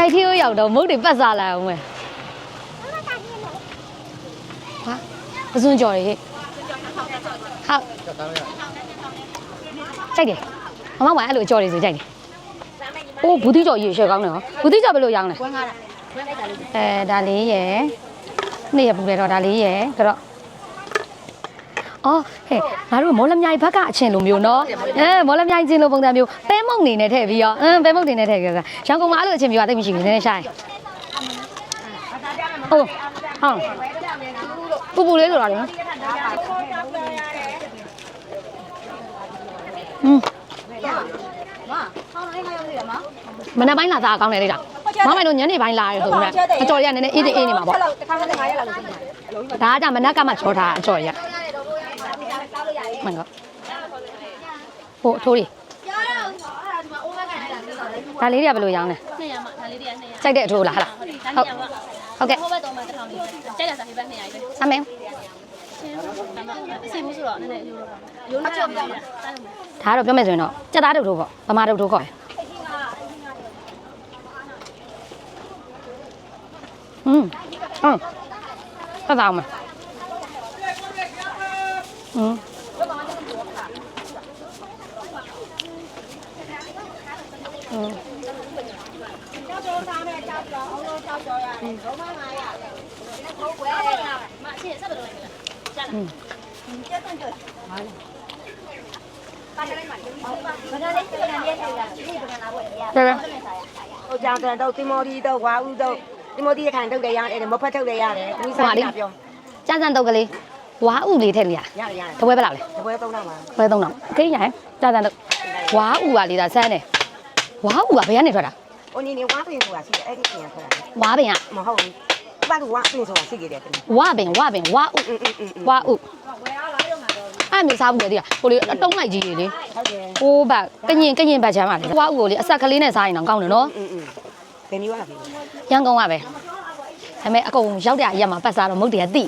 ကြိုက်ထီကိုရောက်တော့မုတ်တွေပတ်စားလာအောင်မယ်ဟာပစွန်ကြော်တွေဟဲ့ဟုတ်ကြိုက်တယ်မမဝိုင်းအဲ့လိုကြော်တွေဆိုကြိုက်တယ်အိုးဘူးတိကြော်ရေရှယ်ကောင်းတယ်ဟောဘူးတိကြော်ဘယ်လိုရောင်းလဲဝမ်းကားတာဝမ်းလိုက်တာလေးအဲဒါလေးရယ်နေ့ရပူတယ်တော့ဒါလေးရယ်ကတော့ အော်ဟဲ့ငါတို့မော်လမြိုင်ဘက်ကအချင်းလိုမျိုးနော်အဲမော်လမြိုင်ချင်းလိုပုံစံမျိုးပဲမုံနေနဲ့ထည့်ပြီးရောအင်းပဲမုံနေနဲ့ထည့်ကြတာရန်ကုန်မှာအဲ့လိုအချင်းမျိုးကတိတ်မရှိဘူးနည်းနည်းရှာရင်ဟုတ်ဟုတ်ပူပူလေးလိုတာလေနော်อืมမဟောင်းလေးငါရောက်နေတယ်မမနေ့ပိုင်းလာသားကောင်းတယ်လေတာမမိုင်တို့ညနေပိုင်းလာရဆိုတော့အကြော်ရကနည်းနည်းအေးအေးနေမှာပေါ့တစ်ခါနဲ့ငါရက်လာလို့ပြင်တယ်ဒါကကြမနက်ကမှချောထားအကြော်ရ မှန်ကောဟိုအထိုးလေးဒါလေးတွေကဘယ်လိုရောင်းလဲ 200မှာဒါလေးတွေက200 ကြိုက်တဲ့အထိုးလားဟာလား ဒါ ဟုတ် 200ပါ ဟုတ်ကဲ့ ဟိုဘက်တော့မှတစ်ထောင်လေးကြိုက်တာစားဟိဘက်200ပဲ အမေ ချင်းဒါမှအစီဘူးဆိုတော့နည်းနည်းရိုးရိုးနားတာစားလို့ ဒါကတော့ပြောမယ်ဆိုရင်တော့စက်သားတုပ်ထိုးပေါ့ဗမာတုပ်ထိုးခေါ်တယ်อืมဟုတ်ပတ်သားအောင်မอืม အောင်လို့တောက်ကြော်ရတယ်ဘုံမ900ရတယ်ဘုံကွယ်မအချင်းဆက်ပါတော့လိုက်လားကျန်တယ်ကျန်တယ်ဟာပါတယ်ပါတယ်ပါတယ်ပါတယ်ဟိုကြောင်တန်တော့တင်မော်ဒီတော့ဝါဦးတော့တင်မော်ဒီရထိုင်ထုတ်တယ်ရတယ်မဖတ်ထုတ်တယ်ရတယ်သူစားတာပြောကြမ်းစံတော့ကလေးဝါဥလေးထည့်လိုက်ရရတယ်ရတယ်တပွဲဘယ်လောက်လဲတပွဲ3000ပါတပွဲ3000ကိန်းရဟဲ့ကြမ်းစံတော့ဝါဥပါလေးဒါဆန်းတယ်ဝါဥကဘယ်ကနေထွက်တာ ။အိုနေနေဝါပင်ဆိုတာရှိတယ်အဲ့ဒီပင်ဆိုတာဝါပင်อ่ะမဟုတ်ဘူး။ဘာလို့ဝါပင်ဆိုတာရှိတယ်တဲ့ဝါပင်ဝါပင်ဝါဥဝါဥအဲ့မျိုးစားဘူးလေဒီကကိုလေးတုံးလိုက်ကြီးလေဟုတ်တယ်ဟိုးဘက်ကညင်ကညင်ဘက်ချမ်းပါလေဝါဥကိုလေအဆက်ကလေးနဲ့စားရင်တော့ကောင်းတယ်နော်อืมๆဘယ်မျိုးอ่ะရန်ကုန်ကပဲဒါပေမဲ့အကုန်ရောက်တဲ့အရက်မှာပတ်စားတော့မုတ်တွေကတိဒီ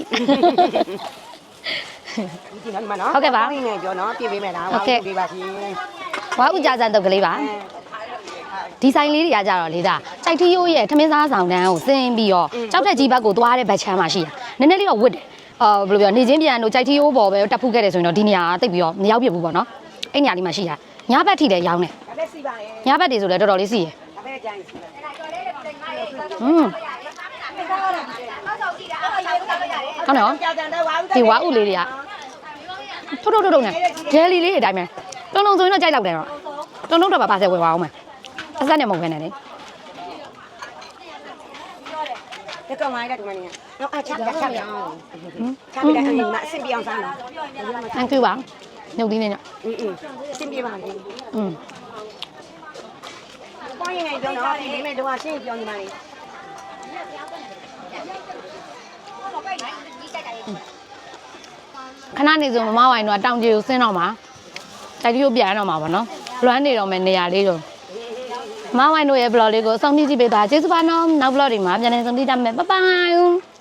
ကနေ့မနော်ဟုတ်ကဲ့ပါနေပြောနော်ပြပေးမယ်လားဟုတ်ကဲ့ပြပါရှင်ဝါဥကြာစံတုတ်ကလေးပါ ဒီဆိုင်လေးတွေကကြတော့လေဒါကြိုက်ထီယိုးရဲ့ထမင်းစားဆောင်တန်းကိုစင်းပြီးတော့ကြောက်တဲ့ကြီးဘက်ကိုသွားတဲ့ဘက်ချမ်းမှာရှိတာနည်းနည်းလေးတော့ဝစ်တယ်အာဘယ်လိုပြောနေချင်းပြန်တို့ကြိုက်ထီယိုးပေါ်ပဲတက်ဖူးခဲ့တယ်ဆိုရင်တော့ဒီနေရာကတိတ်ပြီးတော့မရောက်ပြဘူးပေါ့နော်အဲ့နေရာလေးမှာရှိတာညဘက်ထိလည်းရောင်းတယ်ဒါပဲစီပါလေညဘက်တွေဆိုလည်းတော်တော်လေးစီရယ်ဒါပဲကြိုင်စီပါอืมကောင်းနော်ကြောင်တန်တော့ဝါဦးဒီဝါဥလေးတွေကထုတ်ထုတ်ထုတ်ထုတ်နဲ့ဂျယ်လီလေးတွေအတိုင်းပဲတုံတုံဆိုရင်တော့ကြိုက်လောက်တယ်တော့တုံတုံတော့ပါပါဆယ်ဝယ်ပါအောင်မယ် အစက်နဲ့မဟုတ်ခဲနဲ့လေ这个买的怎么样？我爱吃的吃不了，吃不了，你买新币要啥呢？အန်ကျူပါညုတ်သီးနဲ့ည嗯嗯，新币嘛的。อืม欢迎来到哪里？你们都话新币要你买的。ခဏနေစုံမမဝိုင်တော့တောင်ကြီးကိုဆင်းတော့မှာတိုက်ကြီးကိုပြန်တော့မှာပေါ့နော်လွမ်းနေတော့မယ်နေရာလေးတော့ မမဝိုင်တို့ရဲ့ blog လေးကိုစောင့်ကြည့်ကြည့်ပေးပါကျေးဇူးပါနော်နောက် blog တွေမှာပြန်လည်ဆုံတွေ့ကြမယ်ဘိုင်ဘိုင်